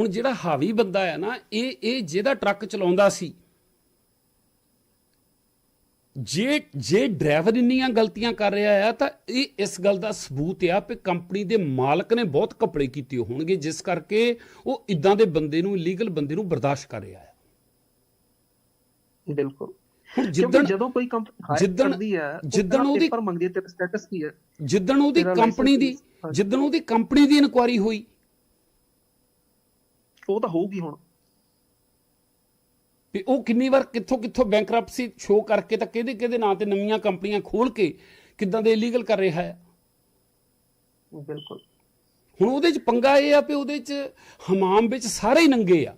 ਹੁਣ ਜਿਹੜਾ ਹਾਵੀ ਬੰਦਾ ਹੈ ਨਾ ਇਹ ਇਹ ਜਿਹਦਾ ਟਰੱਕ ਚਲਾਉਂਦਾ ਸੀ ਜੇ ਜੇ ਡਰਾਈਵਰ ਇੰਨੀਆਂ ਗਲਤੀਆਂ ਕਰ ਰਿਹਾ ਆ ਤਾਂ ਇਹ ਇਸ ਗੱਲ ਦਾ ਸਬੂਤ ਆ ਕਿ ਕੰਪਨੀ ਦੇ ਮਾਲਕ ਨੇ ਬਹੁਤ ਕਪੜੇ ਕੀਤੇ ਹੋਣਗੇ ਜਿਸ ਕਰਕੇ ਉਹ ਇਦਾਂ ਦੇ ਬੰਦੇ ਨੂੰ ਇਲੀਗਲ ਬੰਦੇ ਨੂੰ ਬਰਦਾਸ਼ਤ ਕਰ ਰਿਹਾ ਹੈ ਬਿਲਕੁਲ। ਜਿੱਦਣ ਜਦੋਂ ਕੋਈ ਕੰਪਨੀ ਜਿੱਦਣ- ਜਿੱਦਣ ਉਹਦੀ- ਪੇਪਰ ਮੰਗਦੀ ਤੇਰਾ ਸਟੇਟਸ ਕੀ ਹੈ ਜਿੱਦਣ ਉਹਦੀ ਕੰਪਨੀ ਦੀ। ਜਿੱਦਣ ਉਹਦੀ ਕੰਪਨੀ ਦੀ ਇਨਕੁਆਰੀ ਹੋਈ ਉਹ ਤਾਂ ਹੋਊਗੀ ਹੁਣ। ਵੀ ਉਹ ਕਿੰਨੀ ਵਾਰ ਕਿੱਥੋਂ ਕਿੱਥੋਂ ਬੈਂਕਰਪਸੀ ਸ਼ੋ ਕਰਕੇ ਤਾਂ ਕਿਹਦੇ ਕਿਹਦੇ ਨਾਂ ਤੇ ਨਵੀਆਂ ਕੰਪਨੀਆਂ ਖੋਲ ਕੇ ਕਿੱਦਾਂ ਦੇ ਇਲੀਗਲ ਕਰ ਰਿਹਾ ਹੈ? ਬਿਲਕੁਲ। ਹੁਣ ਉਹਦੇ ਚ ਪੰਗਾ ਇਹ ਆ ਵੀ ਉਹਦੇ ਚ ਹਮਾਮ ਵਿੱਚ ਸਾਰੇ ਹੀ ਨੰਗੇ ਆ।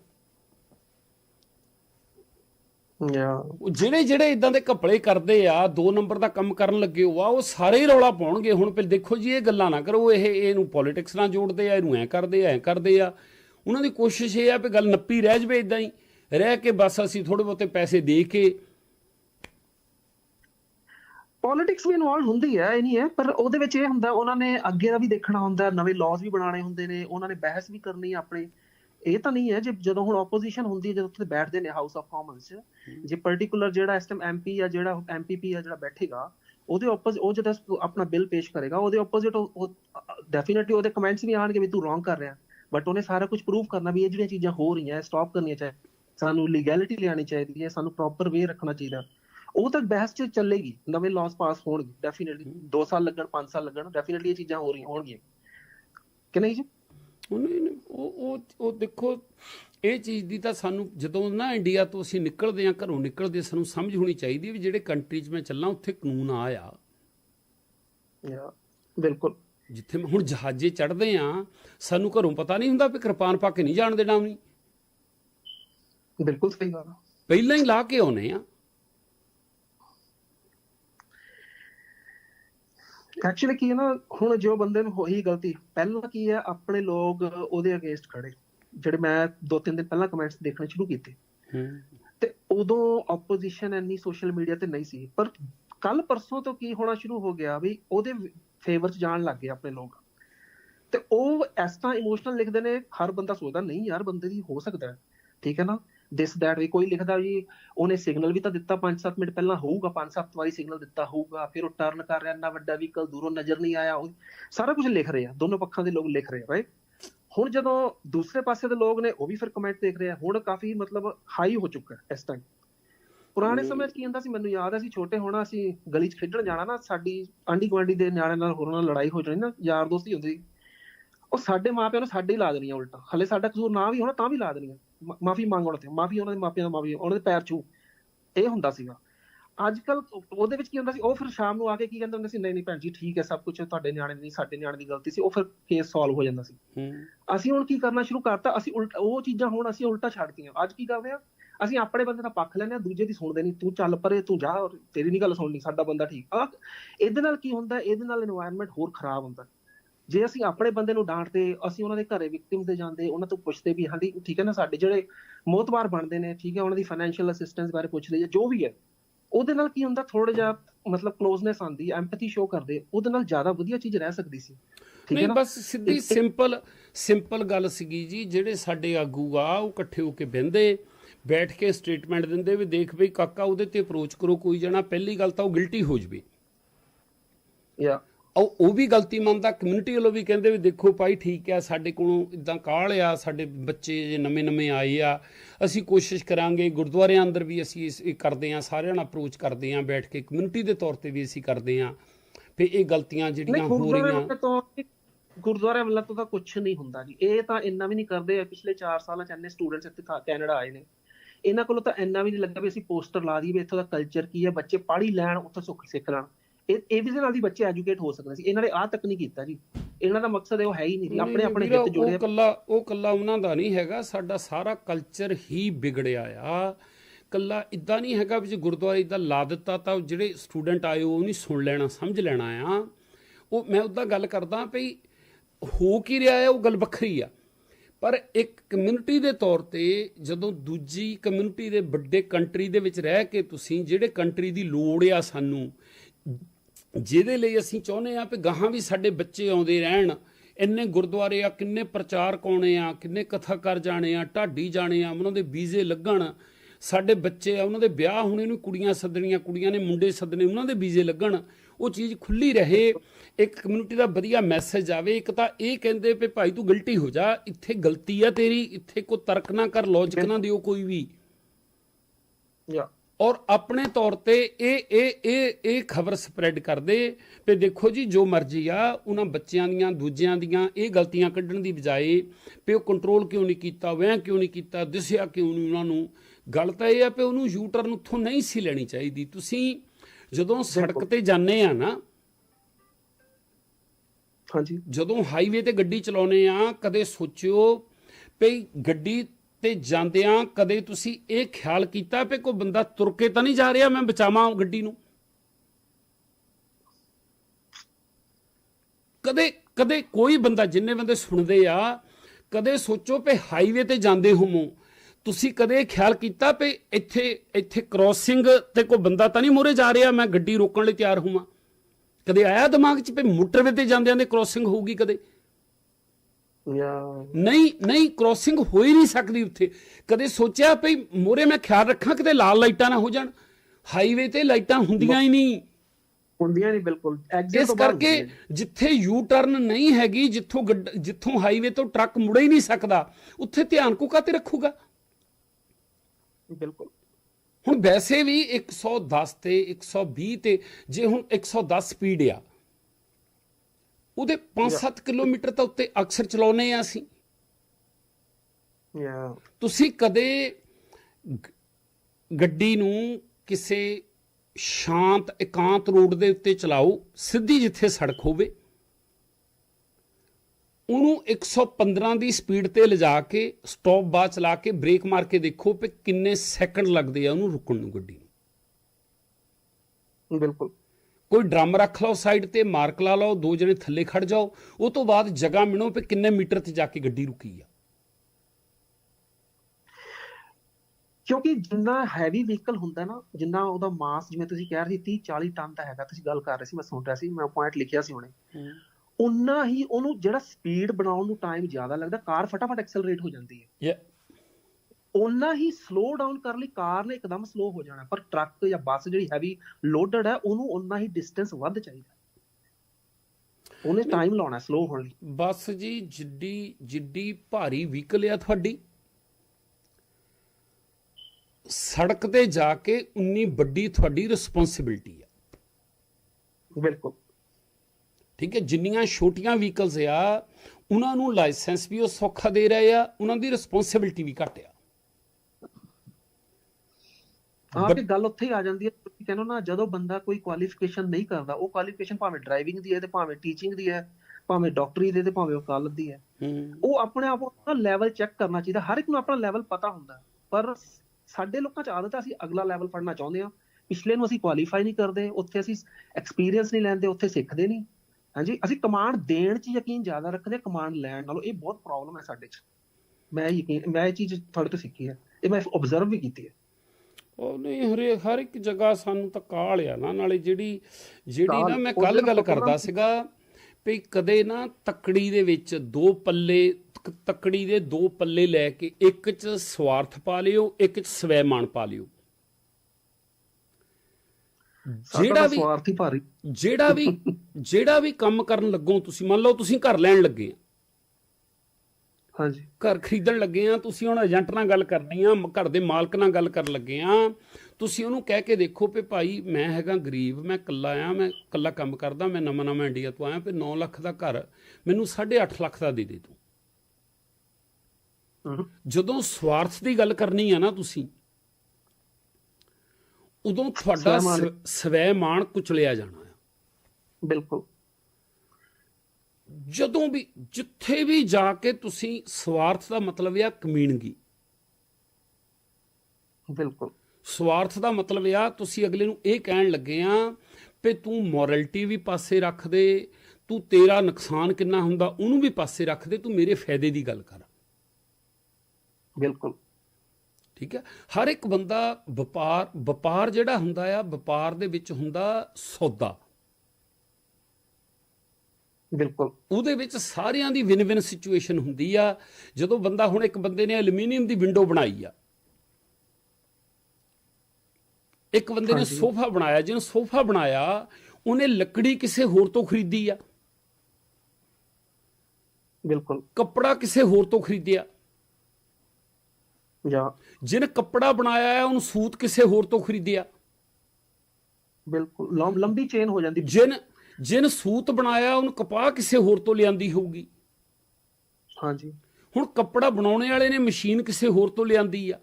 ਜਿਹੜੇ ਜਿਹੜੇ ਇਦਾਂ ਦੇ ਘਪਲੇ ਕਰਦੇ ਆ ਦੋ ਨੰਬਰ ਦਾ ਕੰਮ ਕਰਨ ਲੱਗੇ ਹੋ ਆ ਉਹ ਸਾਰੇ ਹੀ ਰੌਲਾ ਪਾਉਣਗੇ। ਹੁਣ ਫਿਰ ਦੇਖੋ ਜੀ ਇਹ ਗੱਲਾਂ ਨਾ ਕਰੋ। ਇਹ ਇਹਨੂੰ ਪੋਲਿਟਿਕਸ ਨਾਲ ਜੋੜਦੇ ਆ ਇਹਨੂੰ ਐ ਕਰਦੇ ਆ ਐ ਕਰਦੇ ਆ। ਉਹਨਾਂ ਦੀ ਕੋਸ਼ਿਸ਼ ਇਹ ਆ ਵੀ ਗੱਲ ਨੱਪੀ ਰਹਿ ਜਵੇ ਇਦਾਂ ਹੀ। ਰਹਿ ਕੇ ਬਸ ਅਸੀਂ ਥੋੜੇ ਬਹੁਤੇ ਪੈਸੇ ਦੇ ਕੇ ਪੋਲਿਟਿਕਸ ਵੀ ਇਨਵੋਲਵ ਹੁੰਦੀ ਹੈ ਇਹ ਨਹੀਂ ਹੈ ਪਰ ਉਹਦੇ ਵਿੱਚ ਇਹ ਹੁੰਦਾ ਉਹਨਾਂ ਨੇ ਅੱਗੇ ਦਾ ਵੀ ਦੇਖਣਾ ਹੁੰਦਾ ਨਵੇਂ ਲਾਜ਼ ਵੀ ਬਣਾਉਣੇ ਹੁੰਦੇ ਨੇ ਉਹਨਾਂ ਨੇ ਬਹਿਸ ਵੀ ਕਰਨੀ ਆਪਣੇ। ਇਹ ਤਾਂ ਨਹੀਂ ਹੈ ਜੇ ਜਦੋਂ ਹੁਣ ਆਪੋਜੀਸ਼ਨ ਹੁੰਦੀ ਹੈ ਜਦੋਂ ਉੱਥੇ ਬੈਠਦੇ ਨੇ ਹਾਊਸ ਆਫ ਕਾਮਨਸ 'ਚ ਜੇ ਪਾਰਟਿਕੂਲਰ ਜਿਹੜਾ ਇਸ ਟਾਈਮ ਐਮਪੀ ਆ ਜਿਹੜਾ ਐਮਪੀਪੀ ਆ ਜਿਹੜਾ ਬੈਠੇਗਾ ਉਹਦੇ ਆਪੋਜ਼ ਉਹ ਜਦੋਂ ਆਪਣਾ ਬਿੱਲ ਪੇਸ਼ ਕਰੇਗਾ ਉਹਦੇ ਆਪੋਜ਼ਿਟ ਉਹ ਡੈਫੀਨਿਟਲੀ ਉਹਦੇ ਕਮੈਂਟਸ ਵੀ ਆਣਗੇ ਵੀ ਤੂੰ ਰੋਂਗ ਕਰ ਰਿਹਾ। ਬਟ ਉਹਨੇ ਸਾਰਾ ਕੁਝ ਪ੍ਰੂਵ ਕਰਨਾ ਵੀ ਇਹ ਜਿਹੜੀਆਂ ਚੀਜ਼ਾਂ ਹੋ ਰਹੀਆਂ ਸਟਾਪ ਕਰਨੀਆਂ ਚਾਹੀਦੀਆਂ ਸਾਨੂੰ ਲੀਗੈਲਿਟੀ ਲਿਆਣੀ ਚਾਹੀਦੀ ਹੈ ਸਾਨੂੰ ਪ੍ਰੋਪਰ ਵੇ ਰੱਖਣਾ ਚਾਹੀਦਾ। ਉਹ ਤਾਂ ਬਹਿਸ ਚ ਚੱਲੇਗੀ ਨਵੇਂ ਲਾਜ਼ ਪਾਸ ਹੋਣਗੇ ਡੈਫੀਨਿਟਲੀ 2 ਸਾਲ ਲੱਗਣ 5 ਸਾਲ ਲੱਗਣ ਡੈਫੀਨਿਟਲੀ ਇਹ ਚੀਜ਼ਾਂ ਹੋ ਰਹੀਆਂ ਹੋਣਗੀਆਂ। ਕਿ ਨਹੀਂ ਜੀ? ਉਹਨੇ ਉਹ ਉਹ ਉਹ ਦੇਖੋ ਇਹ ਚੀਜ਼ ਦੀ ਤਾਂ ਸਾਨੂੰ ਜਦੋਂ ਨਾ ਇੰਡੀਆ ਤੋਂ ਅਸੀਂ ਨਿਕਲਦੇ ਆ ਘਰੋਂ ਨਿਕਲਦੇ ਸਾਨੂੰ ਸਮਝ ਹੋਣੀ ਚਾਹੀਦੀ ਹੈ ਵੀ ਜਿਹੜੇ ਕੰਟਰੀ 'ਚ ਮੈਂ ਚੱਲਾਂ ਉੱਥੇ ਕਾਨੂੰਨ ਆ ਆ ਯਾ ਬਿਲਕੁਲ। ਜਿੱਥੇ ਹੁਣ ਜਹਾਜ਼ੇ ਚੜ੍ਹਦੇ ਆ ਸਾਨੂੰ ਘਰੋਂ ਪਤਾ ਨਹੀਂ ਹੁੰਦਾ ਵੀ ਕਿਰਪਾਨ ਪਾ ਕੇ ਨਹੀਂ ਜਾਣ ਦੇਣਾ ਵੀ ਬਿਲਕੁਲ ਸਹੀ ਗੱਲ। ਪਹਿਲਾਂ ਹੀ ਲਾ ਕੇ ਆਉਨੇ ਆ। ਐਕਚੁਅਲੀ ਕੀ ਹੈ ਨਾ ਹੁਣ ਜੋ ਬੰਦੇ ਨੂੰ ਹੋਈ ਗਲਤੀ ਪਹਿਲਾਂ ਕੀ ਹੈ ਆਪਣੇ ਲੋਕ ਉਹਦੇ ਅਗੇਂਸਟ ਖੜੇ। ਜਿਹੜੇ ਮੈਂ ਦੋ ਤਿੰਨ ਦਿਨ ਪਹਿਲਾਂ ਕਮੈਂਟਸ ਦੇਖਣੇ ਸ਼ੁਰੂ ਕੀਤੇ। ਤੇ ਉਦੋਂ ਆਪੋਜੀਸ਼ਨ ਇੰਨੀ ਸੋਸ਼ਲ ਮੀਡੀਆ ਤੇ ਨਹੀਂ ਸੀ। ਪਰ ਕੱਲ ਪਰਸੋਂ ਤੋਂ ਕੀ ਹੋਣਾ ਸ਼ੁਰੂ ਹੋ ਗਿਆ ਵੀ ਉਹਦੇ ਫੇਵਰ ਚ ਜਾਣ ਲੱਗ ਗਏ ਆਪਣੇ ਲੋਕ। ਤੇ ਉਹ ਇਸ ਤਰ੍ਹਾਂ ਇਮੋਸ਼ਨਲ ਲਿਖਦੇ ਨੇ, ਹਰ ਬੰਦਾ ਸੋਚਦਾ, ਨਹੀਂ ਯਾਰ, ਬੰਦੇ ਦੀ ਹੋ ਸਕਦਾ ਠੀਕ ਹੈ ਨਾ? ਦਿਸ ਦੈਟ ਵੀ ਕੋਈ ਲਿਖਦਾ ਜੀ ਉਹਨੇ ਸਿਗਨਲ ਵੀ ਤਾਂ ਦਿੱਤਾ 5-7 ਮਿੰਟ ਪਹਿਲਾਂ, ਹੋਊਗਾ 5-7 ਵਾਰੀ ਸਿਗਨਲ ਦਿੱਤਾ ਹੋਊਗਾ, ਫਿਰ ਉਹ ਟਰਨ ਕਰ ਰਿਹਾ, ਇੰਨਾ ਵੱਡਾ ਵਹੀਕਲ ਦੂਰੋਂ ਨਜ਼ਰ ਨਹੀਂ ਆਇਆ, ਉਹ ਸਾਰਾ ਕੁਝ ਲਿਖ ਰਹੇ ਆ, ਦੋਨੋਂ ਪੱਖਾਂ ਦੇ ਲੋਕ ਲਿਖ ਰਹੇ ਆ ਰਾਈਟ ਹੁਣ ਜਦੋਂ ਦੂਸਰੇ ਪਾਸੇ ਦੇ ਲੋਕ ਨੇ, ਉਹ ਵੀ ਫਿਰ ਕਮੈਂਟ ਦੇਖ ਰਹੇ ਆ। ਹੁਣ ਕਾਫੀ ਮਤਲਬ ਹਾਈ ਹੋ ਚੁੱਕਾ ਇਸ ਟਾਈਮ ਪੁਰਾਣੇ ਸਮੇਂ 'ਚ ਕੀ ਹੁੰਦਾ ਸੀ ਮੈਨੂੰ ਯਾਦ ਹੈ ਅਸੀਂ ਛੋਟੇ ਹੋਣਾ ਅਸੀਂ ਗਲੀ 'ਚ ਖੇਡਣ ਜਾਣਾ ਨਾ ਸਾਡੀ ਆਂਢੀ ਗੁਆਂਢੀ ਦੇ ਨਿਆਣਿਆਂ ਨਾਲ ਹੋਰਾਂ ਨਾਲ ਲੜਾਈ ਹੋ ਜਾਣੀ ਨਾ ਯਾਰ ਦੋਸਤੀ ਹੁੰਦੀ ਸੀ। ਉਹ ਸਾਡੇ ਮਾਪਿਆਂ ਨੂੰ ਸਾਡੇ ਹੀ ਲਾ ਦੇਣੀਆਂ ਉਲਟਾ ਹਲੇ ਸਾਡਾ ਕਸੂਰ ਨਾ ਵੀ ਹੋਣਾ ਤਾਂ ਵੀ ਲਾ ਦੇਣੀਆਂ। ਮਾਫੀ ਮੰਗ ਉਹਨਾਂ ਤੇ ਮਾਫੀ ਉਹਨਾਂ ਦੇ ਮਾਪਿਆਂ ਦਾ ਮਾਫੀ ਉਹਨਾਂ ਦੇ ਪੈਰ ਛੂ ਇਹ ਹੁੰਦਾ ਸੀਗਾ। ਅੱਜ ਕੱਲ ਉਹਦੇ ਵਿੱਚ ਕੀ ਹੁੰਦਾ ਸੀ ਉਹ ਫਿਰ ਸ਼ਾਮ ਨੂੰ ਆ ਕੇ ਕੀ ਕਹਿੰਦੇ ਹੁੰਦੇ ਸੀ ਨਹੀਂ ਨਹੀਂ ਭੈਣ ਜੀ ਠੀਕ ਹੈ ਸਭ ਕੁਝ ਤੁਹਾਡੇ ਨਿਆਣੇ ਦੀ ਸਾਡੇ ਨਿਆਣੇ ਦੀ ਗਲਤੀ ਸੀ ਉਹ ਫਿਰ ਕੇਸ ਸੋਲਵ ਹੋ ਜਾਂਦਾ ਸੀ। ਅਸੀਂ ਹੁਣ ਕੀ ਕਰਨਾ ਸ਼ੁਰੂ ਕਰਤਾ ਅਸੀਂ ਉਲਟਾ ਉਹ ਚੀਜ਼ਾਂ ਹੁਣ ਅਸੀਂ ਉਲਟਾ ਛੱਡਤੀਆਂ ਅੱਜ ਕੀ ਕਰਦੇ ਆ ਅਸੀਂ ਆਪਣੇ ਬੰਦੇ ਦਾ ਪੱਖ ਲੈਨੇ ਆ ਦੂਜੇ ਦੀ ਸੁਣਦੇ ਨਹੀਂ। ਤੂੰ ਚੱਲ ਪਰੇ ਤੂੰ ਜਾ ਤੇਰੀ ਨਹੀਂ ਗੱਲ ਸੁਣਨੀ ਸਾਡਾ ਬੰਦਾ ਠੀਕ। ਆ ਇਹਦੇ ਨਾਲ ਕੀ ਹੁੰਦਾ? ਇਹਦੇ ਨਾਲ এনवायरमेंट ਹੋਰ ਖਰਾਬ ਹੁੰਦਾ। ਜੇ ਅਸੀਂ ਆਪਣੇ ਬੰਦੇ ਨੂੰ ਡਾਂਟਦੇ ਅਸੀਂ ਉਹਨਾਂ ਦੇ ਘਰੇ ਵਿਕਟਿਮਸ ਦੇ ਜਾਂਦੇ ਉਹਨਾਂ ਤੋਂ ਪੁੱਛਦੇ ਵੀ ਹਾਂਜੀ ਠੀਕ ਹੈ ਨਾ ਸਾਡੇ ਜਿਹੜੇ ਮੋਤਬਾਰ ਬਣਦੇ ਨੇ ਠੀਕ ਹੈ ਉਹਨਾਂ ਦੀ ਫਾਈਨੈਂਸ਼ੀਅਲ ਅਸਿਸਟੈਂਸ ਬਾਰੇ ਪੁੱਛਦੇ ਜਾਂ ਜੋ ਵੀ ਹੈ ਉਹਦੇ ਨਾਲ ਕੀ ਹੁੰਦਾ? ਥੋੜਾ ਜਿਹਾ ਮਤਲਬ ক্লোਜ਼ਨੈਸ ਆਂਦੀ ਐਮਪੈਥੀ ਸ਼ੋ ਕਰਦੇ ਉਹਦੇ ਨਾਲ ਜ਼ਿਆਦਾ ਵਧੀਆ ਚੀਜ਼ ਰਹਿ ਸਕਦੀ ਸੀ। ਠੀਕ ਹੈ ਨਾ? ਬਸ ਸਿੱਧੀ ਸਿੰਪਲ ਸਿੰਪਲ ਗੱਲ ਸੀਗੀ ਜੀ ਜਿਹੜੇ ਸਾਡੇ ਆਗੂ ਆ ਉਹ ਇਕੱਠੇ ਹੋ ਕੇ ਬਹਿੰਦੇ ਬੈਠ ਕੇ ਸਟੇਟਮੈਂਟ ਦਿੰਦੇ ਵੀ ਦੇਖ ਬਈ ਕਾਕਾ ਉਹਦੇ ਤੇ ਅਪਰੋਚ ਕਰੋ ਕੋਈ ਜਣਾ ਪਹਿਲੀ ਗੱਲ ਤਾਂ ਉਹ ਗਿਲਟੀ ਹੋ ਜਵੇ। ਯਾ ਉਹ ਉਹ ਵੀ ਗਲਤੀ ਮੰਨਦਾ ਕਮਿਊਨਿਟੀ ਵੱਲੋਂ ਵੀ ਕਹਿੰਦੇ ਵੀ ਦੇਖੋ ਭਾਈ ਠੀਕ ਆ ਸਾਡੇ ਕੋਲੋਂ ਇਦਾਂ ਕਾਹਲ ਆ ਸਾਡੇ ਬੱਚੇ ਜੇ ਨਵੇਂ ਨਵੇਂ ਆਏ ਆ ਅਸੀਂ ਕੋਸ਼ਿਸ਼ ਕਰਾਂਗੇ ਗੁਰਦੁਆਰਿਆਂ ਅੰਦਰ ਵੀ ਅਸੀਂ ਇਸ ਇਹ ਕਰਦੇ ਆ ਸਾਰਿਆਂ ਨਾਲ ਅਪਰੋਚ ਕਰਦੇ ਆ ਬੈਠ ਕੇ ਕਮਿਊਨਿਟੀ ਦੇ ਤੌਰ ਤੇ ਵੀ ਅਸੀਂ ਕਰਦੇ ਆ। ਵੀ ਇਹ ਗਲਤੀਆਂ ਜਿਹੜੀਆਂ ਹੋ ਰਹੀਆਂ ਗੁਰਦੁਆਰੇ ਵੱਲੋਂ ਤੋਂ ਕੁਝ ਨਹੀਂ ਹੁੰਦਾ ਜੀ। ਇਹ ਤਾਂ ਇੰਨਾ ਵੀ ਨਹੀਂ ਕਰਦੇ ਆ ਪਿਛਲੇ 4 ਸਾਲਾਂ ਚ ਇੰਨੇ ਸਟੂਡੈਂਟਸ ਇੱਥੇ ਕੈਨੇਡਾ ਆਏ ਨੇ। ਇਹਨਾਂ ਕੋਲੋਂ ਤਾਂ ਇੰਨਾ ਵੀ ਨਹੀਂ ਲੱਗਾ ਵੀ ਅਸੀਂ ਪੋਸਟਰ ਲਾ ਦਈਏ ਵੀ ਇੱਥੋਂ ਦਾ ਕਲਚਰ ਕੀ ਹੈ ਬੱਚੇ ਪੜ੍ਹ ਹੀ ਲੈਣ ਉੱਥੋਂ ਸੁੱਖ ਸਿੱਖ ਲੈਣ। ਇਹ ਇਹ ਵੀ ਦੇ ਨਾਲ ਦੀ ਬੱਚੇ ਐਜੂਕੇਟ ਹੋ ਸਕਦੇ ਸੀ। ਇਹਨਾਂ ਨੇ ਆਹ ਤੱਕ ਨਹੀਂ ਕੀਤਾ ਜੀ। ਇਹਨਾਂ ਦਾ ਮਕਸਦ ਇਹ ਉਹ ਹੈ ਹੀ ਨਹੀਂ। ਆਪਣੇ ਆਪਣੇ ਹਿੱਤ ਜੁੜੇ ਉਹ ਕੱਲਾ ਉਹ ਕੱਲਾ ਉਹਨਾਂ ਦਾ ਨਹੀਂ ਹੈਗਾ। ਸਾਡਾ ਸਾਰਾ ਕਲਚਰ ਹੀ ਵਿਗੜਿਆ ਆ। ਕੱਲਾ ਇਦਾਂ ਨਹੀਂ ਹੈਗਾ ਵੀ ਜੇ ਗੁਰਦੁਆਰੇ ਇਦਾਂ ਲਾ ਦਿੱਤਾ ਤਾਂ ਜਿਹੜੇ ਸਟੂਡੈਂਟ ਆਏ ਉਹ ਨਹੀਂ ਸੁਣ ਲੈਣਾ ਸਮਝ ਲੈਣਾ ਆ। ਉਹ ਮੈਂ ਉਦਾਂ ਗੱਲ ਕਰਦਾ ਭਈ ਹੋ ਕੀ ਰਿਹਾ ਹੈ ਉਹ ਗੱਲ ਵੱਖਰੀ ਆ। ਪਰ ਇੱਕ ਕਮਿਊਨਿਟੀ ਦੇ ਤੌਰ ਤੇ ਜਦੋਂ ਦੂਜੀ ਕਮਿਊਨਿਟੀ ਦੇ ਵੱਡੇ ਕੰਟਰੀ ਦੇ ਵਿੱਚ ਰਹਿ ਕੇ ਤੁਸੀਂ ਜਿਹੜੇ ਕੰਟਰੀ ਦੀ ਲੋੜ ਆ ਸਾਨੂੰ, ਜਿਹਦੇ ਲਈ ਅਸੀਂ ਚਾਹੁੰਦੇ ਆ ਕਿ ਗਾਹਾਂ ਵੀ ਸਾਡੇ ਬੱਚੇ ਆਉਂਦੇ ਰਹਿਣ, ਇੰਨੇ ਗੁਰਦੁਆਰੇ ਆ, ਕਿੰਨੇ ਪ੍ਰਚਾਰਕ ਆਉਣੇ ਆ, ਕਿੰਨੇ ਕਥਾਕਾਰ ਜਾਣੇ ਆ, ਢਾਡੀ ਜਾਣੇ ਆ, ਉਹਨਾਂ ਦੇ ਵੀਜ਼ੇ ਲੱਗਣ, ਸਾਡੇ ਬੱਚੇ ਆ, ਉਹਨਾਂ ਦੇ ਵਿਆਹ ਹੋਣੇ ਨੂੰ ਕੁੜੀਆਂ ਸੱਦਣੀਆਂ, ਕੁੜੀਆਂ ਨੇ ਮੁੰਡੇ ਸੱਦਣੇ, ਉਹਨਾਂ ਦੇ ਵੀਜ਼ੇ ਲੱਗਣ, ਉਹ ਚੀਜ਼ ਖੁੱਲੀ ਰਹੇ। ਇੱਕ ਕਮਿਊਨਿਟੀ ਦਾ ਵਧੀਆ ਮੈਸੇਜ ਆਵੇ ਇੱਕ ਤਾਂ ਇਹ ਕਹਿੰਦੇ ਵੀ ਭਾਈ ਤੂੰ ਗਲਤੀ ਹੋ ਜਾ ਇੱਥੇ ਗਲਤੀ ਆ ਤੇਰੀ ਇੱਥੇ ਕੋਈ ਤਰਕ ਨਾ ਕਰ ਲੌਜੀਕ ਨਾ ਦਿਓ ਕੋਈ ਵੀ। ਯਾ ਔਰ ਆਪਣੇ ਤੌਰ ਤੇ ਇਹ ਇਹ ਇਹ ਇਹ ਖਬਰ ਸਪਰੈਡ ਕਰਦੇ ਵੀ ਦੇਖੋ ਜੀ ਜੋ ਮਰਜ਼ੀ ਆ ਉਹਨਾਂ ਬੱਚਿਆਂ ਦੀਆਂ ਦੂਜਿਆਂ ਦੀਆਂ ਇਹ ਗਲਤੀਆਂ ਕੱਢਣ ਦੀ ਬਜਾਏ ਵੀ ਉਹ ਕੰਟਰੋਲ ਕਿਉਂ ਨਹੀਂ ਕੀਤਾ ਵਹਿ ਕਿਉਂ ਨਹੀਂ ਕੀਤਾ ਦਿਸਿਆ ਕਿਉਂ ਨਹੀਂ ਉਹਨਾਂ ਨੂੰ? ਗੱਲ ਤਾਂ ਇਹ ਆ ਵੀ ਉਹਨੂੰ ਯੂ ਟਰਨ ਉੱਥੋਂ ਨਹੀਂ ਸੀ ਲੈਣੀ ਚਾਹੀਦੀ। ਤੁਸੀਂ ਜਦੋਂ ਸੜਕ ਤੇ ਜਾਂਦੇ ਆ ਨਾ ਹਾਂਜੀ। ਜਦੋਂ ਹਾਈਵੇ ਤੇ ਗੱਡੀ ਚਲਾਉਨੇ ਆ, ਕਦੇ ਸੋਚਿਓ ਵੀ ਗੱਡੀ ਤੇ ਜਾਂਦਿਆਂ ਕਦੇ ਤੁਸੀਂ ਇਹ ਖਿਆਲ ਕੀਤਾ ਵੀ ਕੋਈ ਬੰਦਾ ਤੁਰ ਕੇ ਤਾਂ ਨਹੀਂ ਜਾ ਰਿਹਾ, ਮੈਂ ਬਚਾਵਾਂ ਗੱਡੀ ਨੂੰ? ਕਦੇ ਕਦੇ ਕੋਈ ਬੰਦਾ, ਜਿੰਨੇ ਬੰਦੇ ਸੁਣਦੇ ਆ, ਕਦੇ ਸੋਚੋ ਵੀ ਹਾਈਵੇ ਤੇ ਜਾਂਦੇ ਹੋਵੋ, ਤੁਸੀਂ ਕਦੇ ਖਿਆਲ ਕੀਤਾ ਵੀ ਇੱਥੇ ਇੱਥੇ ਕ੍ਰੋਸਿੰਗ ਤੇ ਕੋਈ ਬੰਦਾ ਤਾਂ ਨਹੀਂ ਮੋਰੇ ਜਾ ਰਿਹਾ, ਮੈਂ ਗੱਡੀ ਰੋਕਣ ਲਈ ਤਿਆਰ ਹੋਵਾਂ? ਕਦੇ ਆਇਆ ਦਿਮਾਗ 'ਚ ਵੀ ਮੋਟਰਵੇ ਤੇ ਜਾਂਦਿਆਂ ਦੇ ਕ੍ਰੋਸਿੰਗ ਹੋਊਗੀ ਕਦੇ? ਨਹੀਂ ਨਹੀਂ ਕ੍ਰੋਸਿੰਗ ਹੋ ਹੀ ਨਹੀਂ ਸਕਦੀ ਉੱਥੇ। ਕਦੇ ਸੋਚਿਆ ਵੀ ਮੋਰੇ ਮੈਂ ਖਿਆਲ ਰੱਖਾਂ ਕਿਤੇ ਲਾਲ ਲਾਈਟਾਂ ਨਾ ਹੋ ਜਾਣ? ਹਾਈਵੇ ਤੇ ਲਾਈਟਾਂ ਹੁੰਦੀਆਂ ਹੀ ਨਹੀਂ। ਹੁੰਦੀਆਂ ਨਹੀਂ ਬਿਲਕੁਲ। ਐਗਜ਼ਿਟ ਇਸ ਤੋਂ ਬਾਅਦ ਕਰਕੇ ਜਿੱਥੇ ਯੂ ਟਰਨ ਨਹੀਂ ਹੈਗੀ ਜਿੱਥੋਂ ਜਿੱਥੋਂ ਹਾਈਵੇ ਤੋਂ ਟਰੱਕ ਮੁੜ ਹੀ ਨਹੀਂ ਸਕਦਾ ਉੱਥੇ ਧਿਆਨ ਕੋ ਕਾਤੇ ਰੱਖੂਗਾ। ਬਿਲਕੁਲ। ਹੁਣ ਵੈਸੇ ਵੀ 110 ਤੇ 120 ਤੇ ਜੇ ਹੁਣ 110 ਸਪੀਡ ਆ ਉਹਦੇ 5-7 ਕਿਲੋਮੀਟਰ ਤਾਂ ਉੱਤੇ ਅਕਸਰ ਚਲਾਉਨੇ ਆ ਅਸੀਂ। ਯਾ ਤੁਸੀਂ ਕਦੇ ਗੱਡੀ ਨੂੰ ਕਿਸੇ ਸ਼ਾਂਤ ਇਕਾਂਤ ਰੋਡ ਦੇ ਉੱਤੇ ਚਲਾਓ ਸਿੱਧੀ ਜਿੱਥੇ ਸੜਕ ਹੋਵੇ 115 ਦੀ ਸਪੀਡ ਤੇ ਲਿਜਾ ਕੇ ਸਟਾਪ ਬਾਅਦ ਚਲਾ ਕੇ ਬ੍ਰੇਕ ਮਾਰ ਕੇ ਦੇਖੋ ਕਿ ਕਿੰਨੇ ਸੈਕਿੰਡ ਲੱਗਦੇ ਆ ਉਹਨੂੰ ਰੁਕਣ ਨੂੰ ਗੱਡੀ ਨੂੰ। ਬਿਲਕੁਲ। ਕੋਈ ਡਰਮ ਰੱਖ ਲਓ ਸਾਈਡ ਤੇ ਮਾਰਕ ਲਾ ਲਓ ਦੋ ਜਣੇ ਥੱਲੇ ਖੜ ਜਾਓ ਉਹ ਤੋਂ ਬਾਅਦ ਜਗ੍ਹਾ ਮਿਣੋ ਕਿ ਕਿੰਨੇ ਮੀਟਰ ਤੇ ਜਾ ਕੇ ਗੱਡੀ ਰੁਕੀ ਆ। ਕਿਉਂਕਿ ਜਿੰਨਾ ਹੈਵੀ ਵਹੀਕਲ ਹੁੰਦਾ ਨਾ ਜਿੰਨਾ ਉਹਦਾ ਮਾਸ ਜਿਵੇਂ ਤੁਸੀਂ ਕਹਿ ਰਹੇ ਸੀ 30 40 ਟਨ ਦਾ ਹੈਗਾ ਤੁਸੀਂ ਗੱਲ ਕਰ ਰਹੇ ਸੀ ਮੈਂ ਸੁਣ ਰਿਹਾ ਸੀ ਮੈਂ ਪੁਆਇੰਟ ਲਿਖਿਆ ਸੀ ਹੁਣੇ। ਉਨਾ ਹੀ ਉਹਨੂੰ ਜਿਹੜਾ ਸਪੀਡ ਬਣਾਉਣ ਨੂੰ ਟਾਈਮ ਜ਼ਿਆਦਾ ਲੱਗਦਾ ਕਾਰ ਫਟਾਫਟ ਐਕਸਲਰੇਟ ਹੋ ਜਾਂਦੀ ਹੈ। ਯਾ ਉਨਾ ਹੀ ਸਲੋ ਡਾਊਨ ਕਰਨ ਲਈ ਕਾਰ ਨੇ ਇੱਕਦਮ ਸਲੋ ਹੋ ਜਾਣਾ ਪਰ ਟਰੱਕ ਜਾਂ ਬੱਸ ਜਿਹੜੀ ਹੈਵੀ ਲੋਡਡ ਹੈ ਉਹਨੂੰ ਉਨਾ ਹੀ ਡਿਸਟੈਂਸ ਵੱਧ ਚਾਹੀਦਾ ਉਹਨੇ ਟਾਈਮ ਲਾਉਣਾ ਸਲੋ ਹੋਣ ਲਈ। ਬਸ ਜੀ ਜਿੱਡੀ ਜਿੱਡੀ ਭਾਰੀ ਵਹੀਕਲ ਆ ਤੁਹਾਡੀ ਸੜਕ ਤੇ ਜਾ ਕੇ ਉਨੀ ਵੱਡੀ ਤੁਹਾਡੀ ਰਿਸਪੌਂਸਿਬਿਲਟੀ ਆ। ਬਿਲਕੁਲ। ਠੀਕ ਹੈ ਜਿੰਨੀਆਂ ਛੋਟੀਆਂ ਵਹੀਕਲਸ ਆ ਉਹਨਾਂ ਨੂੰ ਲਾਇਸੈਂਸ ਵੀ ਉਹ ਸੌਖਾ ਦੇ ਰਹੇ ਆ ਉਹਨਾਂ ਦੀ ਰਿਸਪੌਂਸਿਬਿਲਟੀ ਵੀ ਘੱਟ ਆ। ਹਾਂ ਤੇ ਗੱਲ ਉੱਥੇ ਹੀ ਆ ਜਾਂਦੀ ਹੈ ਤੁਸੀਂ ਕਹਿੰਦੇ ਨਾ ਜਦੋਂ ਬੰਦਾ ਕੋਈ ਕੁਆਲੀਫਿਕੇਸ਼ਨ ਨਹੀਂ ਕਰਦਾ ਉਹ ਕੁਆਲੀਫਿਕੇਸ਼ਨ ਭਾਵੇਂ ਡਰਾਈਵਿੰਗ ਦੀ ਹੈ ਤੇ ਭਾਵੇਂ ਟੀਚਿੰਗ ਦੀ ਹੈ ਭਾਵੇਂ ਡਾਕਟਰੀ ਦੀ ਤੇ ਭਾਵੇਂ ਵਕਾਲਤ ਦੀ ਹੈ ਉਹ ਆਪਣੇ ਆਪ ਨੂੰ ਲੈਵਲ ਚੈੱਕ ਕਰਨਾ ਚਾਹੀਦਾ ਹਰ ਇੱਕ ਨੂੰ ਆਪਣਾ ਲੈਵਲ ਪਤਾ ਹੁੰਦਾ। ਪਰ ਸਾਡੇ ਲੋਕਾਂ 'ਚ ਆਦਤ ਹੈ ਅਸੀਂ ਅਗਲਾ ਲੈਵਲ ਪੜ੍ਹਨਾ ਚਾਹੁੰਦੇ ਹਾਂ। ਪਿਛਲੇ ਨੂੰ ਅਸੀਂ ਕੁਆਲੀਫਾਈ ਨਹੀਂ ਕਰਦੇ ਉੱਥੇ ਅਸੀਂ ਐਕਸਪੀਰੀਅੰਸ ਨਹੀਂ ਲੈਂਦੇ ਉੱਥੇ ਸਿੱਖਦੇ ਨਹੀਂ। ਹਾਂਜੀ ਅਸੀਂ ਕਮਾਂਡ ਦੇਣ 'ਚ ਯਕੀਨ ਜ਼ਿਆਦਾ ਰੱਖਦੇ ਕਮਾਂਡ ਲੈਣ ਨਾਲੋਂ ਇਹ ਬਹੁਤ ਪ੍ਰੋਬਲਮ ਹੈ ਸਾਡੇ 'ਚ। ਮੈਂ ਯਕੀਨ ਮੈਂ ਇਹ ਚੀਜ਼ ਤੁਹਾਡੇ ਤੋਂ ਸਿੱਖੀ ਹੈ ਇਹ ਮੈਂ ਆਬਜ਼ਰਵ ਵੀ ਕੀਤੀ ਹੈ। ਉਹ ਨਹੀਂ ਹਰੇ ਹਰ ਇੱਕ ਜਗ੍ਹਾ ਸਾਨੂੰ ਤਾਂ ਕਾਲ ਆ ਨਾ ਨਾਲੇ ਜਿਹੜੀ ਜਿਹੜੀ ਨਾ ਮੈਂ ਕੱਲ ਗੱਲ ਕਰਦਾ ਸੀਗਾ ਵੀ ਕਦੇ ਨਾ ਤੱਕੜੀ ਦੇ ਵਿੱਚ ਦੋ ਪੱਲੇ ਤਕ- ਤੱਕੜੀ ਦੇ ਦੋ ਪੱਲੇ ਲੈ ਕੇ ਇੱਕ 'ਚ ਸਵਾਰਥ ਪਾ ਲਿਓ ਇੱਕ 'ਚ ਸਵੈਮਾਨ ਪਾ ਲਿਓ। ਜਿਹੜਾ ਵੀ ਸਵਾਰਥੀ ਭਾਰੀ। ਜਿਹੜਾ ਵੀ ਜਿਹੜਾ ਵੀ ਕੰਮ ਕਰਨ ਲੱਗੋ ਤੁਸੀਂ ਮੰਨ ਲਓ ਤੁਸੀਂ ਘਰ ਲੈਣ ਲੱਗੇ ਆ। ਹਾਂਜੀ। ਘਰ ਖਰੀਦਣ ਲੱਗੇ ਆ ਤੁਸੀਂ ਹੁਣ ਏਜੰਟ ਨਾਲ ਗੱਲ ਕਰਨੀ ਆ ਘਰ ਦੇ ਮਾਲਕ ਨਾਲ ਗੱਲ ਕਰਨ ਲੱਗੇ ਆ। ਤੁਸੀਂ ਉਹਨੂੰ ਕਹਿ ਕੇ ਦੇਖੋ ਵੀ ਭਾਈ ਮੈਂ ਹੈਗਾ ਗਰੀਬ ਮੈਂ ਇਕੱਲਾ ਆ ਮੈਂ ਇਕੱਲਾ ਕੰਮ ਕਰਦਾ ਮੈਂ ਨਵਾਂ ਨਵਾਂ ਇੰਡੀਆ ਤੋਂ ਆਇਆ ਵੀ 9 ਲੱਖ ਦਾ ਘਰ ਮੈਨੂੰ 8.5 ਲੱਖ ਦਾ ਦੇ ਦੇ ਤੂੰ। ਜਦੋਂ ਸਵਾਰਥ ਦੀ ਗੱਲ ਕਰਨੀ ਆ ਨਾ ਤੁਸੀਂ ਉਦੋਂ ਤੁਹਾਡਾ ਸਵੈਮਾਨ। ਸਵ- ਸਵੈਮਾਨ ਕੁਚਲਿਆ ਜਾਣਾ ਆ। ਬਿਲਕੁਲ। ਜਦੋਂ ਵੀ ਜਿੱਥੇ ਵੀ ਜਾ ਕੇ ਤੁਸੀਂ ਸਵਾਰਥ ਦਾ ਮਤਲਬ ਆ ਕਮੀਣਗੀ ਬਿਲਕੁਲ। ਸਵਾਰਥ ਦਾ ਮਤਲਬ ਆ ਤੁਸੀਂ ਅਗਲੇ ਨੂੰ ਇਹ ਕਹਿਣ ਲੱਗੇ ਆ ਵੀ ਤੂੰ ਮੋਰੈਲਿਟੀ ਵੀ ਪਾਸੇ ਰੱਖ ਦੇ ਤੂੰ ਤੇਰਾ ਨੁਕਸਾਨ ਕਿੰਨਾ ਹੁੰਦਾ ਉਹਨੂੰ ਵੀ ਪਾਸੇ ਰੱਖ ਦੇ ਤੂੰ ਮੇਰੇ ਫਾਇਦੇ ਦੀ ਗੱਲ ਕਰ। ਬਿਲਕੁਲ। ਠੀਕ ਹੈ? ਹਰ ਇੱਕ ਬੰਦਾ ਵਪਾਰ ਵਪਾਰ ਜਿਹੜਾ ਹੁੰਦਾ ਆ ਵਪਾਰ ਦੇ ਵਿੱਚ ਹੁੰਦਾ ਸੌਦਾ। ਬਿਲਕੁਲ। ਉਹਦੇ ਵਿੱਚ ਸਾਰਿਆਂ ਦੀ ਵਿਨ ਵਿਨ ਸਿਚੁਏਸ਼ਨ ਹੁੰਦੀ ਆ। ਜਦੋਂ ਬੰਦਾ ਹੁਣ ਇੱਕ ਬੰਦੇ ਨੇ ਐਲੂਮੀਨੀਅਮ ਦੀ ਵਿੰਡੋ ਬਣਾਈ ਆ। ਇੱਕ ਬੰਦੇ ਨੇ। ਸੋਫਾ ਬਣਾਇਆ ਜਿਹਨੇ ਸੋਫਾ ਬਣਾਇਆ ਉਹਨੇ ਲੱਕੜੀ ਕਿਸੇ ਹੋਰ ਤੋਂ ਖਰੀਦੀ ਆ। ਬਿਲਕੁਲ। ਕੱਪੜਾ ਕਿਸੇ ਹੋਰ ਤੋਂ ਖਰੀਦਿਆ। ਜਾਂ ਜਿਹਨੇ ਕੱਪੜਾ ਬਣਾਇਆ ਹੈ ਉਹਨੂੰ ਸੂਤ ਕਿਸੇ ਹੋਰ ਤੋਂ ਖਰੀਦਿਆ। ਬਿਲਕੁਲ ਲੰਬ- ਲੰਬੀ ਚੇਨ ਹੋ ਜਾਂਦੀ। ਜਿਨ ਜਿਨ ਸੂਤ ਬਣਾਇਆ ਉਹਨੂੰ ਕਪਾਹ ਕਿਸੇ ਹੋਰ ਤੋਂ ਲਿਆਂਦੀ ਹੋਊਗੀ। ਹਾਂਜੀ। ਹੁਣ ਕੱਪੜਾ ਬਣਾਉਣੇ ਵਾਲੇ ਨੇ ਮਸ਼ੀਨ ਕਿਸੇ ਹੋਰ ਤੋਂ ਲਿਆਂਦੀ ਆ।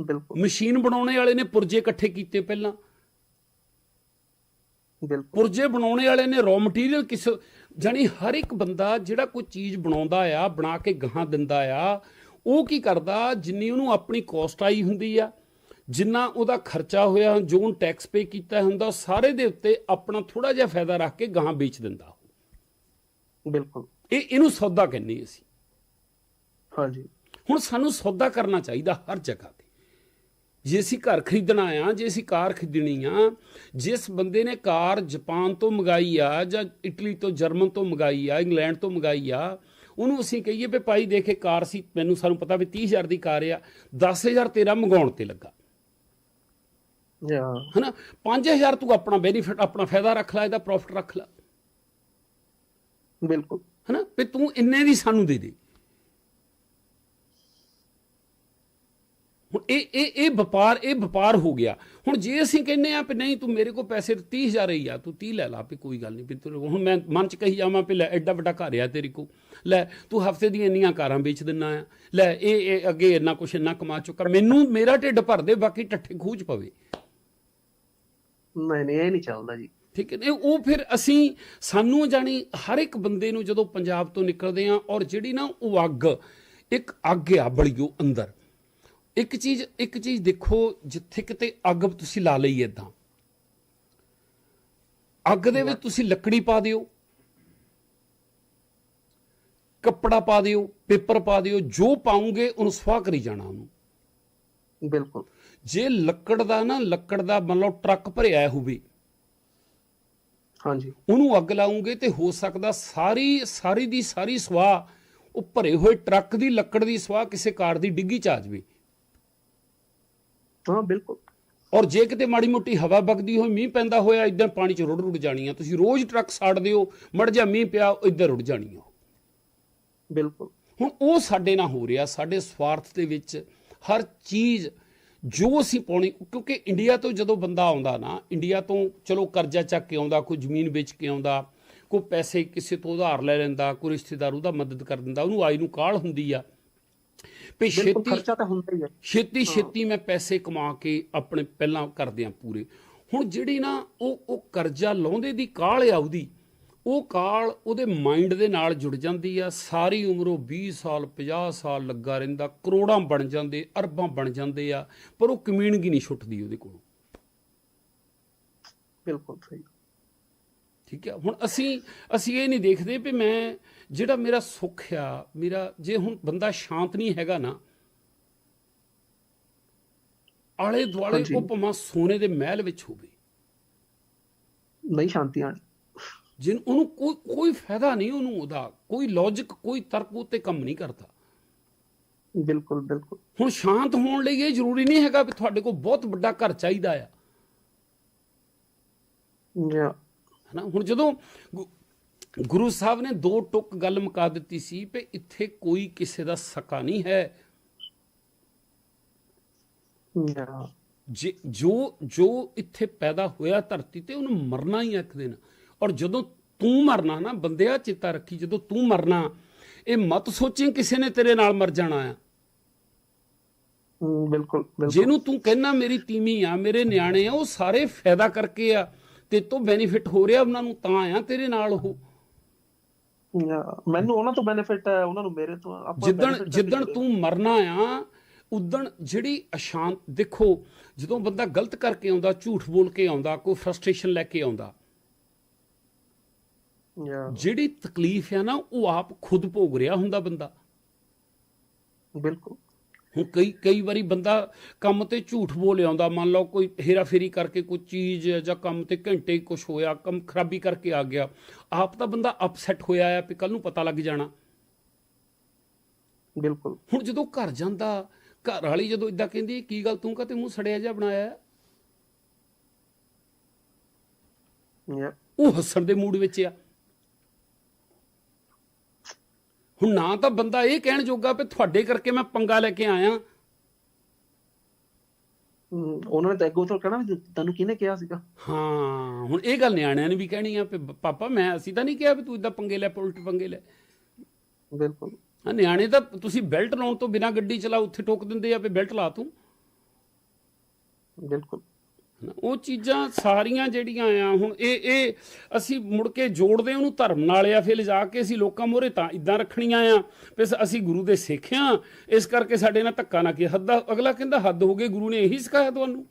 ਬਿਲਕੁਲ। ਮਸ਼ੀਨ ਬਣਾਉਣੇ ਵਾਲੇ ਨੇ ਪੁਰਜੇ ਇਕੱਠੇ ਕੀਤੇ ਪਹਿਲਾਂ। ਬਿਲਕੁਲ। ਪੁਰਜੇ ਬਣਾਉਣੇ ਵਾਲੇ ਨੇ ਰॉ ਮਟੀਰੀਅਲ ਕਿਸ ਜਾਨੀ ਹਰ ਇੱਕ ਬੰਦਾ ਜਿਹੜਾ ਕੋਈ ਚੀਜ਼ ਬਣਾਉਂਦਾ ਆ ਬਣਾ ਕੇ ਗਾਹਾਂ ਦਿੰਦਾ ਆ ਉਹ ਕੀ ਕਰਦਾ ਜਿੰਨੀ ਉਹਨੂੰ ਆਪਣੀ ਕਾਸਟ ਆਈ ਹੁੰਦੀ ਆ ਜਿੰਨਾ ਉਹਦਾ ਖਰਚਾ ਹੋਇਆ ਜੋ ਉਹਨ ਟੈਕਸ ਪੇ ਕੀਤਾ ਹੁੰਦਾ ਸਾਰੇ ਦੇ ਉੱਤੇ ਆਪਣਾ ਥੋੜਾ ਜਿਹਾ ਫਾਇਦਾ ਰੱਖ ਕੇ ਗਾਹਾਂ ਵੇਚ ਦਿੰਦਾ ਬਿਲਕੁਲ। ਇਹ ਇਹਨੂੰ ਸੌਦਾ ਕਹਿੰਦੇ ਅਸੀਂ। ਹਾਂਜੀ। ਹੁਣ ਸਾਨੂੰ ਸੌਦਾ ਕਰਨਾ ਚਾਹੀਦਾ ਹਰ ਜਗ੍ਹਾ ਤੇ। ਜੇ ਅਸੀਂ ਘਰ ਖਰੀਦਣਾ ਆ ਜੇ ਅਸੀਂ ਕਾਰ ਖਰੀਦਣੀ ਆ ਜਿਸ ਬੰਦੇ ਨੇ ਕਾਰ ਜਾਪਾਨ ਤੋਂ ਮੰਗਾਈ ਆ ਜਾਂ ਇਟਲੀ ਤੋਂ ਜਰਮਨ ਤੋਂ ਮੰਗਾਈ ਆ ਇੰਗਲੈਂਡ ਤੋਂ ਮੰਗਾਈ ਆ ਉਹਨੂੰ ਅਸੀਂ ਕਹੀਏ ਵੀ ਭਾਈ ਦੇਖੇ ਕਾਰ ਸੀ ਮੈਨੂੰ ਸਾਨੂੰ ਪਤਾ ਵੀ 30000 ਦੀ ਕਾਰ ਆ 10000 ਤੇਰਾ ਮੰਗਾਉਣ ਤੇ ਲੱਗਾ। ਹਨਾ? 5000 ਤੂੰ ਆਪਣਾ ਬੈਨੀਫਿਟ ਆਪਣਾ ਫਾਇਦਾ ਰੱਖ ਲੈ ਇਹਦਾ ਪ੍ਰੋਫਿਟ ਰੱਖ ਲੈ। ਬਿਲਕੁਲ। ਹਨਾ? ਵੀ ਤੂੰ ਇੰਨੇ ਦੀ ਸਾਨੂੰ ਦੇ ਦੇ। ਹੁਣ ਇਹ ਇਹ ਇਹ ਵਪਾਰ ਇਹ ਵਪਾਰ ਹੋ ਗਿਆ। ਹੁਣ ਜੇ ਅਸੀਂ ਕਹਿੰਨੇ ਆ ਵੀ ਨਹੀਂ ਤੂੰ ਮੇਰੇ ਕੋਲ ਪੈਸੇ 30000 ਹੀ ਆ ਤੂੰ 30 ਲੈ ਲਾ ਵੀ ਕੋਈ ਗੱਲ ਨਹੀਂ ਵੀ ਤੈਨੂੰ ਹੁਣ ਮੈਂ ਮਨ ਚ ਕਹੀ ਜਾਵਾਂ ਵੀ ਲੈ ਐਡਾ ਵੱਡਾ ਘਰ ਆ ਤੇਰੇ ਕੋ ਲੈ ਤੂੰ ਹਫ਼ਤੇ ਦੀਆਂ ਇੰਨੀਆਂ ਕਾਰਾਂ ਵੇਚ ਦਿੰਨਾ ਆ। ਲੈ ਇਹ ਇਹ ਅੱਗੇ ਇੰਨਾ ਕੁਛ ਇੰਨਾ ਕਮਾ ਚੁੱਕਾ। ਮੈਨੂੰ ਮੇਰਾ ਢਿੱਡ ਭਰ ਦੇ ਬਾਕੀ ਟੱਠੇ ਖੂਚ ਪਵੇ। ਨਹੀਂ ਨਹੀਂ ਇਹ ਨਹੀਂ ਚੱਲਦਾ ਜੀ। ਠੀਕ ਹੈ ਉਹ ਫਿਰ ਅਸੀਂ ਸਾਨੂੰ ਜਾਣੀ ਹਰ ਇੱਕ ਬੰਦੇ ਨੂੰ ਜਦੋਂ ਪੰਜਾਬ ਤੋਂ ਨਿਕਲਦੇ ਆ ਔਰ ਜਿਹੜੀ ਨਾ ਉਹ ਅੱਗ ਇੱਕ ਅੱਗ ਆ ਬੜੀਓ ਅੰਦਰ। ਇੱਕ ਚੀਜ਼ ਇੱਕ ਚੀਜ਼ ਦੇਖੋ ਜਿੱਥੇ ਕਿਤੇ ਅੱਗ ਤੁਸੀਂ ਲਾ ਲਈ ਏਦਾਂ। ਅੱਗ ਦੇ ਵਿੱਚ ਤੁਸੀਂ ਲੱਕੜੀ ਪਾ ਦਿਓ ਕੱਪੜਾ ਪਾ ਦਿਓ ਪੇਪਰ ਪਾ ਦਿਓ ਜੋ ਪਾਉਂਗੇ ਉਹਨੂੰ ਸਵਾਹ ਕਰੀ ਜਾਣਾ ਉਹਨੂੰ। ਬਿਲਕੁਲ। ਜੇ ਲੱਕੜ ਦਾ ਨਾ ਲੱਕੜ ਦਾ ਮੰਨ ਲਓ ਟਰੱਕ ਭਰਿਆ ਹੋਵੇ ਹਾਂਜੀ। ਉਹਨੂੰ ਅੱਗ ਲਾਉਂਗੇ ਤੇ ਹੋ ਸਕਦਾ ਸਾਰੀ ਸਾਰੀ ਦੀ ਸਾਰੀ ਸਵਾਹ ਉਹ ਭਰੇ ਹੋਏ ਟਰੱਕ ਦੀ ਲੱਕੜ ਦੀ ਸਵਾਹ ਕਿਸੇ ਕਾਰ ਦੀ ਡਿੱਗੀ ਚ ਆ ਜਾਵੇ। ਹਾਂ ਬਿਲਕੁਲ। ਔਰ ਜੇ ਕਿਤੇ ਮਾੜੀ ਮੋਟੀ ਹਵਾ ਵਗਦੀ ਹੋਈ ਮੀਂਹ ਪੈਂਦਾ ਹੋਇਆ ਇਦਾਂ ਪਾਣੀ ਚ ਰੁੜ ਰੁੜ ਜਾਣੀ ਆ। ਤੁਸੀਂ ਰੋਜ਼ ਟਰੱਕ ਸਾੜ ਦਿਓ ਮੜ ਜਾ ਮੀਂਹ ਪਿਆ ਇੱਧਰ ਰੁੜ ਜਾਣੀ ਆ ਬਿਲਕੁਲ। ਹੁਣ ਉਹ ਸਾਡੇ ਨਾਲ ਹੋ ਰਿਹਾ ਸਾਡੇ ਸਵਾਰਥ ਦੇ ਵਿੱਚ ਹਰ ਚੀਜ਼ ਜੋ ਅਸੀਂ ਪਾਉਣੀ ਕਿਉਂਕਿ ਇੰਡੀਆ ਤੋਂ ਜਦੋਂ ਬੰਦਾ ਆਉਂਦਾ ਨਾ ਇੰਡੀਆ ਤੋਂ ਚਲੋ ਕਰਜ਼ਾ ਚੱਕ ਕੇ ਆਉਂਦਾ ਕੋਈ ਜ਼ਮੀਨ ਵੇਚ ਕੇ ਆਉਂਦਾ ਕੋਈ ਪੈਸੇ ਕਿਸੇ ਤੋਂ ਉਧਾਰ ਲੈ ਲੈਂਦਾ ਕੋਈ ਰਿਸ਼ਤੇਦਾਰ ਉਹਦਾ ਮਦਦ ਕਰ ਦਿੰਦਾ ਉਹਨੂੰ ਆਈ ਨੂੰ ਕਾਲ ਹੁੰਦੀ ਆ। ਵੀ ਛੇਤੀ ਖਰਚਾ ਤਾਂ ਹੁੰਦਾ ਹੀ ਹੈ। ਛੇਤੀ ਛੇਤੀ ਮੈਂ ਪੈਸੇ ਕਮਾ ਕੇ ਆਪਣੇ ਪਹਿਲਾਂ ਕਰਦੇ ਆ ਪੂਰੇ। ਹੁਣ ਜਿਹੜੀ ਨਾ ਉਹ ਉਹ ਕਰਜ਼ਾ ਲਾਉਂਦੇ ਦੀ ਕਾਲ ਆ ਉਹਦੀ ਉਹ ਕਾਲ ਉਹਦੇ ਮਾਈਂਡ ਦੇ ਨਾਲ ਜੁੜ ਜਾਂਦੀ ਆ। ਸਾਰੀ ਉਮਰ ਉਹ 20 ਸਾਲ 50 ਸਾਲ ਲੱਗਾ ਰਹਿੰਦਾ ਕਰੋੜਾਂ ਬਣ ਜਾਂਦੇ ਅਰਬਾਂ ਬਣ ਜਾਂਦੇ ਆ ਪਰ ਉਹ ਕਮੀਣਗੀ ਨਹੀਂ ਛੁੱਟਦੀ ਉਹਦੇ ਕੋਲੋਂ। ਬਿਲਕੁਲ ਸਹੀ। ਠੀਕ ਹੈ? ਹੁਣ ਅਸੀਂ ਅਸੀਂ ਇਹ ਨਹੀਂ ਦੇਖਦੇ ਵੀ ਮੈਂ ਜਿਹੜਾ ਮੇਰਾ ਸੁੱਖ ਆ ਮੇਰਾ ਜੇ ਹੁਣ ਬੰਦਾ ਸ਼ਾਂਤ ਨਹੀਂ ਹੈਗਾ ਨਾ ਆਲੇ ਦੁਆਲੇ। ਉਹ ਭਾਵੇਂ ਸੋਨੇ ਦੇ ਮਹਿਲ ਵਿੱਚ ਹੋਵੇ। ਨਹੀਂ ਸ਼ਾਂਤੀ ਆਣੀ। ਜਿਨ ਉਹਨੂੰ ਕੋਈ ਕੋਈ ਫਾਇਦਾ ਨਹੀਂ ਉਹਨੂੰ ਉਹਦਾ ਕੋਈ ਲੌਜੀਕ ਕੋਈ ਤਰਕ ਉਤੇ ਕੰਮ ਨਹੀਂ ਕਰਦਾ। ਬਿਲਕੁਲ ਬਿਲਕੁਲ। ਹੁਣ ਸ਼ਾਂਤ ਹੋਣ ਲਈ ਇਹ ਜ਼ਰੂਰੀ ਨਹੀਂ ਹੈਗਾ ਵੀ ਤੁਹਾਡੇ ਕੋਲ ਬਹੁਤ ਵੱਡਾ ਘਰ ਚਾਹੀਦਾ ਆ। ਹਨਾ ਹੁਣ ਜਦੋਂ ਗੁਰੂ ਸਾਹਿਬ ਨੇ ਦੋ ਟੁਕ ਗੱਲ ਮੁਕਾ ਦਿੱਤੀ ਸੀ ਵੀ ਇੱਥੇ ਕੋਈ ਕਿਸੇ ਦਾ ਸਕਾ ਨਹੀਂ ਹੈ। ਜਾਂ ਜੇ ਇੱਥੇ ਪੈਦਾ ਹੋਇਆ ਧਰਤੀ ਤੇ ਉਹਨੂੰ ਮਰਨਾ ਹੀ ਇੱਕ ਦਿਨ। ਔਰ ਜਦੋਂ ਤੂੰ ਮਰਨਾ ਨਾ ਬੰਦਿਆ ਚਿੱਤਾ ਰੱਖੀ ਜਦੋਂ ਤੂੰ ਮਰਨਾ ਇਹ ਮਤ ਸੋਚੀ ਕਿਸੇ ਨੇ ਤੇਰੇ ਨਾਲ ਮਰ ਜਾਣਾ ਆ। ਬਿਲਕੁਲ ਬਿਲਕੁਲ। ਜਿਹਨੂੰ ਤੂੰ ਕਹਿਣਾ ਮੇਰੀ ਤੀਵੀਂ ਆ ਮੇਰੇ ਨਿਆਣੇ ਆ ਉਹ ਸਾਰੇ ਫਾਇਦਾ ਕਰਕੇ ਆ। ਤੇ ਤੋਂ ਬੈਨੀਫਿਟ ਹੋ ਰਿਹਾ ਉਹਨਾਂ ਨੂੰ ਤਾਂ ਆ ਤੇਰੇ ਨਾਲ ਉਹ। ਮੈਨੂੰ ਉਹਨਾਂ ਤੋਂ ਬੈਨੀਫਿਟ ਹੈ ਉਹਨਾਂ ਨੂੰ ਮੇਰੇ ਤੋਂ ਆਪਾਂ ਜਿੱਦਣ ਜਿੱਦਣ ਤਾਂ ਮਰਨਾ ਆ ਉਦਣ ਜਿਹੜੀ ਅਸ਼ਾਂਤ ਦੇਖੋ ਜਦੋਂ ਬੰਦਾ ਗਲਤ ਕਰਕੇ ਆਉਂਦਾ ਝੂਠ ਬੋਲ ਕੇ ਆਉਂਦਾ ਕੋਈ ਫਰਸਟ੍ਰੇਸ਼ਨ ਲੈ ਕੇ ਆਉਂਦਾ ਜਿਹੜੀ ਤਕਲੀਫ ਆ ਨਾ ਉਹ ਆਪ ਖੁਦ ਭੋਗ ਰਿਹਾ ਹੁੰਦਾ ਬੰਦਾ। ਬਿਲਕੁਲ। ਹੁਣ ਕਈ ਕਈ ਵਾਰੀ ਬੰਦਾ ਕੰਮ ਤੇ ਝੂਠ ਬੋਲ ਆਉਂਦਾ ਮੰਨ ਲਓ ਕੋਈ ਹੇਰਾਫੇਰੀ ਕਰਕੇ ਕੋਈ ਚੀਜ਼ ਜਾਂ ਕੰਮ ਤੇ ਘੰਟੇ ਕੁਝ ਹੋਇਆ ਕੰਮ ਖਰਾਬੀ ਕਰਕੇ ਆ ਗਿਆ ਆਪ ਤਾਂ ਬੰਦਾ ਅਪਸੈਟ ਹੋਇਆ ਆ ਵੀ ਕੱਲ ਨੂੰ ਪਤਾ ਲੱਗ ਜਾਣਾ। ਬਿਲਕੁਲ। ਹੁਣ ਜਦੋਂ ਘਰ ਜਾਂਦਾ ਘਰ ਵਾਲੀ ਜਦੋਂ ਇਦਾਂ ਕਹਿੰਦੀ ਕੀ ਗੱਲ ਤੂੰ ਕਾ ਤੇ ਮੂੰਹ ਸੜਿਆ ਜਿਹਾ ਬਣਾਇਆ ਹੈ?" ਯਾ ਉਹ ਹੱਸਣ ਦੇ ਮੂਡ ਵਿੱਚ ਆ। ਹੁਣ ਨਾ ਤਾਂ ਬੰਦਾ ਇਹ ਕਹਿਣ ਜੋਗਾ ਵੀ ਤੁਹਾਡੇ ਕਰਕੇ ਮੈਂ ਪੰਗਾ ਲੈ ਕੇ ਆਇਆ। ਉਹਨਾਂ ਨੇ ਤਾਂ ਅੱਗੋਂ ਤੋਂ ਕਹਿਣਾ ਵੀ ਤੈਨੂੰ ਕਿਹਨੇ ਕਿਹਾ ਸੀਗਾ? ਹਾਂ ਹੁਣ ਇਹ ਗੱਲ ਨਿਆਣਿਆਂ ਨੇ ਵੀ ਕਹਿਣੀ ਆ ਵੀ ਪਾਪਾ ਮੈਂ ਅਸੀਂ ਤਾਂ ਨਹੀਂ ਕਿਹਾ ਵੀ ਤੂੰ ਇਦਾਂ ਪੰਗੇ ਲੈ ਪੁਲਟ ਪੰਗੇ ਲੈ। ਬਿਲਕੁਲ। ਹਾਂ ਨਿਆਣੇ ਤਾਂ ਤੁਸੀਂ ਬੈਲਟ ਲਾਉਣ ਤੋਂ ਬਿਨਾ ਗੱਡੀ ਚਲਾ ਉੱਥੇ ਠੋਕ ਦਿੰਦੇ ਆ ਵੀ ਬੈਲਟ ਲਾ ਤੂੰ। ਬਿਲਕੁਲ। ਉਹ ਚੀਜ਼ਾਂ ਸਾਰੀਆਂ ਜਿਹੜੀਆਂ ਆ, ਹੁਣ ਇਹ ਇਹ ਅਸੀਂ ਮੁੜ ਕੇ ਜੋੜਦੇ ਉਹਨੂੰ ਧਰਮ ਨਾਲ ਆ, ਫਿਰ ਲਿਜਾ ਕੇ ਅਸੀਂ ਲੋਕਾਂ ਮੋਰੇ ਤਾਂ ਇਦਾਂ ਰੱਖਣੀਆਂ ਆ, ਵੀ ਅਸੀਂ ਗੁਰੂ ਦੇ ਸਿੱਖ ਆ ਇਸ ਕਰਕੇ ਸਾਡੇ ਨਾਲ ਧੱਕਾ ਨਾ ਕੀ ਹੱਦ ਅਗਲਾ ਕਹਿੰਦਾ ਹੱਦ ਹੋ ਗਈ, ਗੁਰੂ ਨੇ ਇਹੀ ਸਿਖਾਇਆ ਤੁਹਾਨੂੰ।